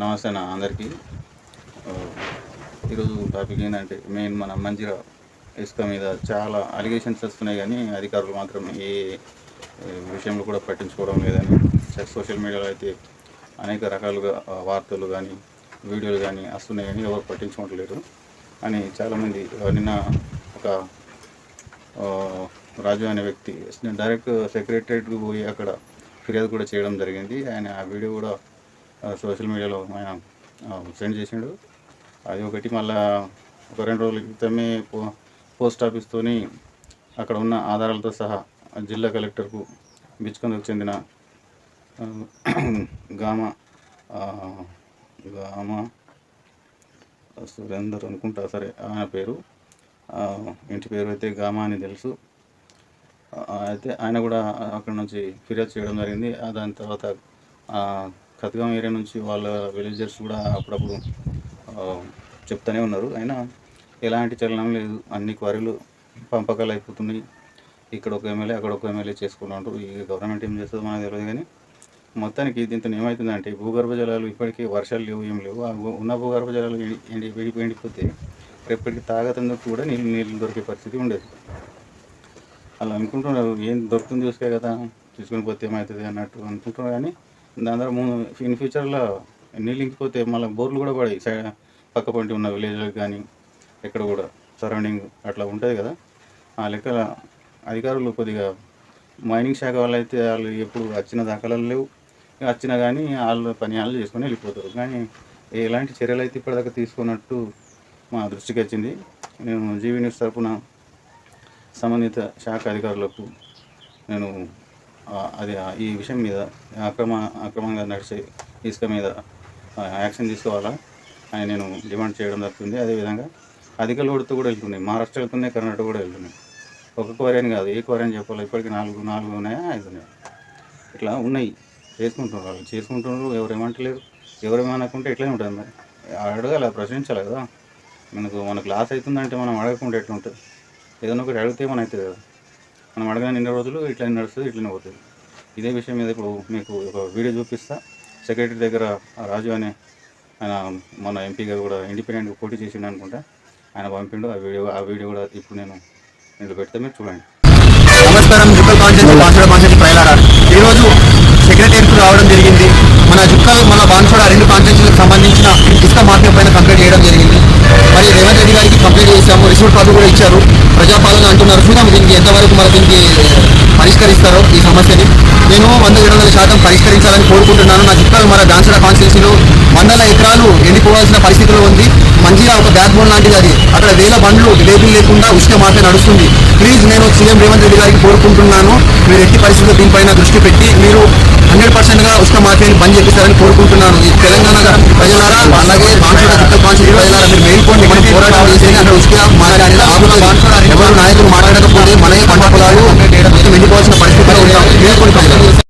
నమస్తే నా అందరికీ. ఈరోజు టాపిక్ ఏంటంటే మెయిన్ మన మంచిగా ఇసుక మీద చాలా అలిగేషన్స్ వస్తున్నాయి కానీ అధికారులు మాత్రం ఏ విషయంలో కూడా పట్టించుకోవడం లేదని సోషల్ మీడియాలో అయితే అనేక రకాలుగా వార్తలు కానీ వీడియోలు కానీ వస్తున్నాయి కానీ ఎవరు పట్టించుకోవట్లేరు అని చాలామంది నిన్న ఒక రాజు అనే వ్యక్తి డైరెక్ట్ సెక్రటరేట్కి పోయి అక్కడ ఫిర్యాదు కూడా చేయడం జరిగింది. ఆయన ఆ వీడియో కూడా సోషల్ మీడియాలో ఆయన సెండ్ చేసిండు. అది ఒకటి మళ్ళా ఒక రెండు రోజుల క్రితమే పో పోస్ట్ ఆఫీస్తోని అక్కడ ఉన్న ఆధారాలతో సహా జిల్లా కలెక్టర్కు బిచ్చుకొందకు చెందిన గామ గామ సురేందర్ అనుకుంటా సరే ఆయన పేరు ఇంటి పేరు అయితే గామా అని తెలుసు. అయితే ఆయన కూడా అక్కడ నుంచి ఫిర్యాదు చేయడం జరిగింది. దాని తర్వాత కథగాం కత్గాం ఏరియా నుంచి వాళ్ళ విలేజర్స్ కూడా అప్పుడప్పుడు చెప్తూనే ఉన్నారు. అయినా ఎలాంటి చలనం లేదు. అన్ని క్వారీలు పంపకాలు అయిపోతున్నాయి. ఇక్కడ ఒక ఎమ్మెల్యే అక్కడ ఒక ఎమ్మెల్యే చేసుకుంటూ ఈ గవర్నమెంట్ ఏం చేస్తుందో మనకు తెలియదు కానీ మొత్తానికి దీంతో ఏమవుతుందంటే భూగర్భ జలాలు ఇప్పటికీ వర్షాలు లేవు ఏం లేవు. ఉన్న భూగర్భ జలాలు ఎండి ఎండి ఎండిపోతే రేపటికి తాగతందుకు కూడా నీళ్ళు నీళ్ళు దొరికే పరిస్థితి ఉండేది. అలా అనుకుంటున్నారు. ఏం దొరుకుతుంది చూసుకే కదా తీసుకొని పోతే ఏమవుతుంది అన్నట్టు అనుకుంటున్నారు కానీ దాని ద్వారా ముందు ఇన్ ఫ్యూచర్లో నీళ్ళు ఇంకిపోతే మళ్ళీ బోర్లు కూడా పడాయి. సైడ్ పక్క పంటి ఉన్న విలేజ్లకు కానీ ఎక్కడ కూడా సరౌండింగ్ అట్లా ఉంటుంది కదా. ఆ లెక్కల అధికారులు కొద్దిగా మైనింగ్ శాఖ వాళ్ళు అయితే వాళ్ళు ఎప్పుడు వచ్చిన దాఖలాలు లేవు. ఇక వచ్చినా కానీ వాళ్ళు పని వాళ్ళు చేసుకొని వెళ్ళిపోతారు. కానీ ఎలాంటి చర్యలు అయితే ఇప్పటిదాకా తీసుకున్నట్టు మా దృష్టికి వచ్చింది. నేను జీవీ న్యూస్ తరఫున సంబంధిత శాఖ అధికారులకు నేను అది ఈ విషయం మీద అక్రమ అక్రమంగా నడిచే ఇసుక మీద యాక్షన్ తీసుకోవాలా అని నేను డిమాండ్ చేయడం జరుగుతుంది. అదేవిధంగా అధిక లోడుతో కూడా వెళ్తున్నాయి. మహారాష్ట్ర వెళ్తున్నాయి కర్ణాటక కూడా వెళ్తున్నాయి. ఒక క్వారీ అని కాదు ఏ క్వారీ అని చెప్పాలి ఇప్పటికి నాలుగు నాలుగు ఉన్నాయా? ఐదు ఇట్లా ఉన్నాయి. చేసుకుంటున్నారు వాళ్ళు. చేసుకుంటున్నారు ఎవరు ఎవరేమనకుంటే ఎవరు ఉంటుంది మరి. అడగాల ప్రశ్నించాలి కదా. మనకు మనకు లాస్ అవుతుందంటే మనం అడగకుండా ఎట్లా ఉంటుంది ఏదైనా ఒకటి అడిగితే మన అవుతుంది కదా? మనం అడగని ఎన్ని రోజులు ఇట్లనే నడుస్తుంది ఇట్లనే పోతుంది. ఇదే విషయం మీద ఇప్పుడు మీకు ఒక వీడియో చూపిస్తా. సెక్రటరీ దగ్గర రాజు అనే ఆయన మన ఎంపీగా కూడా ఇండిపెండెంట్గా పోటీ చేసిండు అనుకుంటా. ఆయన పంపిండు ఆ వీడియో ఆ వీడియో కూడా ఇప్పుడు నేను ఇంట్లో పెడితే మీరు చూడండి. నమస్కారం. జుక్కల్ కాన్సెన్స్ బాన్సోడ కాన్సెన్స్ ప్రయలాడ ఈరోజు సెక్రటరీకి రావడం జరిగింది. మన జుక్కల్ మన బాన్సోడ రెండు కాన్సెన్స్లకు సంబంధించిన ఇసుక మార్కెట్ పైన కంప్లైంట్ చేయడం జరిగింది. మరి రేవంత్ రెడ్డి గారికి కంప్లైంట్ చేశాము. రిసోర్ట్ కార్డు కూడా ఇచ్చారు. ప్రజాపాలన అంటున్నారు. చూద్దాం దీనికి ఎంతవరకు మన దీనికి పరిష్కరిస్తారో ఈ సమస్యని. నేను వంద ఏడు వందల శాతం పరిష్కరించాలని కోరుకుంటున్నాను. నా చుట్టాలు మన దాన్సర కాన్స్టిట్యూన్సీలో వందల ఎకరాలు ఎండిపోవాల్సిన పరిస్థితిలో ఉంది. మంచిగా ఒక బ్యాక్ బోన్ లాంటిది అది. అక్కడ వేల బండ్లు లేబుల్ లేకుండా ఉష్ణ మాత్రమే నడుస్తుంది. ప్లీజ్ నేను సీఎం రేవంత్ రెడ్డి గారికి కోరుకుంటున్నాను. మీరు ఎట్టి పరిస్థితుల్లో దీనిపైన దృష్టి పెట్టి మీరు హండ్రెడ్ పర్సెంట్గా ఉష్ణ మాఫియాని బంద్ చేపిస్తారని కోరుకుంటున్నాను. ఈ తెలంగాణ ప్రజలారా అలాగే బాన్సుడ చుట్టూ కాన్స్టిట్యూట్ ప్రజలారా మీరు మేల్కోండి. మాఫియా